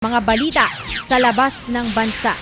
Mga balita sa labas ng bansa.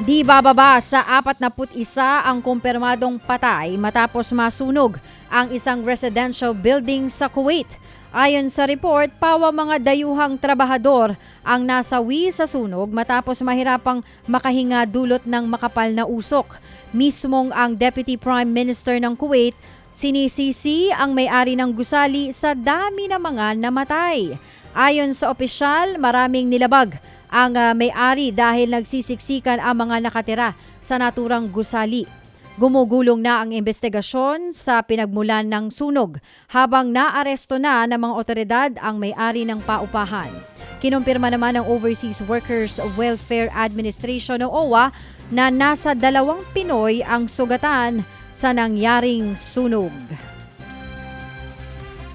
Di bababa sa 41 ang kumpirmadong patay matapos masunog ang isang residential building sa Kuwait. Ayon sa report, pawa mga dayuhang trabahador ang nasawi sa sunog matapos mahirapang makahinga dulot ng makapal na usok. Mismong ang Deputy Prime Minister ng Kuwait sinisisi ang may-ari ng gusali sa dami ng mga namatay. Ayon sa opisyal, maraming nilabag ang ah, may-ari dahil nagsisiksikan ang mga nakatira sa naturang gusali. Gumugulong na ang investigasyon sa pinagmulan ng sunog habang naaresto na ng mga otoridad ang may-ari ng paupahan. Kinumpirma naman ng Overseas Workers Welfare Administration o OWA na nasa dalawang Pinoy ang sugatan sa nangyaring sunog.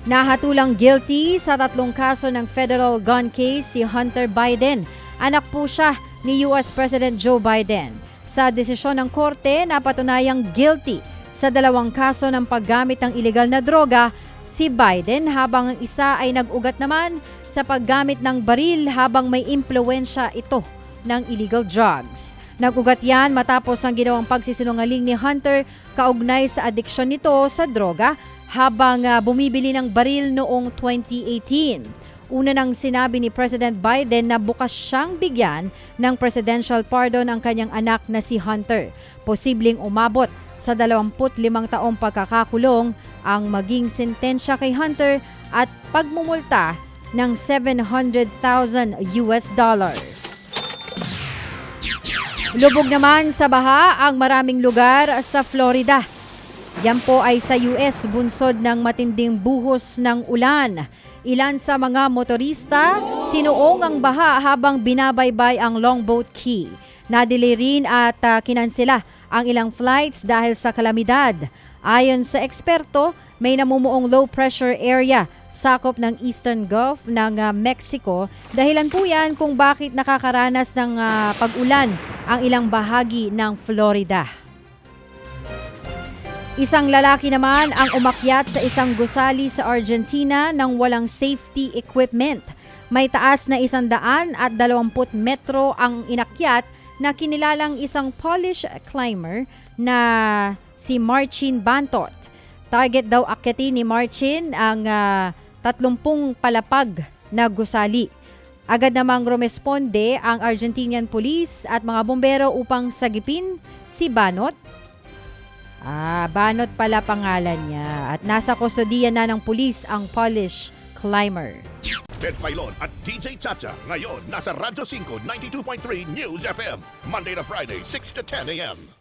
Nahatulang guilty sa tatlong kaso ng federal gun case si Hunter Biden. Anak po siya ni US President Joe Biden. Sa desisyon ng korte, napatunayang guilty sa dalawang kaso ng paggamit ng ilegal na droga si Biden habang ang isa ay nag-ugat naman sa paggamit ng baril habang may impluensya ito ng illegal drugs. Nag-ugat yan matapos ang ginawang pagsisinungaling ni Hunter kaugnay sa adiksyon nito sa droga habang ah, bumibili ng baril noong 2018. Una nang sinabi ni President Biden na bukas siyang bigyan ng presidential pardon ang kanyang anak na si Hunter. Posibleng umabot sa 25 taong pagkakakulong ang maging sentensya kay Hunter at pagmumulta ng 700,000 US dollars. Lubog naman sa baha ang maraming lugar sa Florida. Yan po ay sa US bunsod ng matinding buhos ng ulan. Ilan sa mga motorista sinuong ang baha habang binabaybay ang Longboat Key. Nadili rin at ah, kinansela ang ilang flights dahil sa kalamidad. Ayon sa eksperto, may namumuong low pressure area sakop ng Eastern Gulf ng ah, Mexico. Dahilan po yan kung bakit nakakaranas ng ah, pag-ulan ang ilang bahagi ng Florida. Isang lalaki naman ang umakyat sa isang gusali sa Argentina ng walang safety equipment. May taas na isandaan at dalawamput metro ang inakyat na kinilalang isang Polish climber na si Marcin Bantot. Target daw akyatin ni Marcin ang ah, 30 palapag na gusali. Agad namang rumesponde ang Argentinian police at mga bombero upang sagipin si Banot Ah, Banot pala pangalan niya. At nasa kustodiya na ng pulis ang Polish climber. Ted Filon at DJ Chacha. Ngayon, nasa Radyo 5, 92.3 News FM. Monday to Friday, 6 to 10 a.m.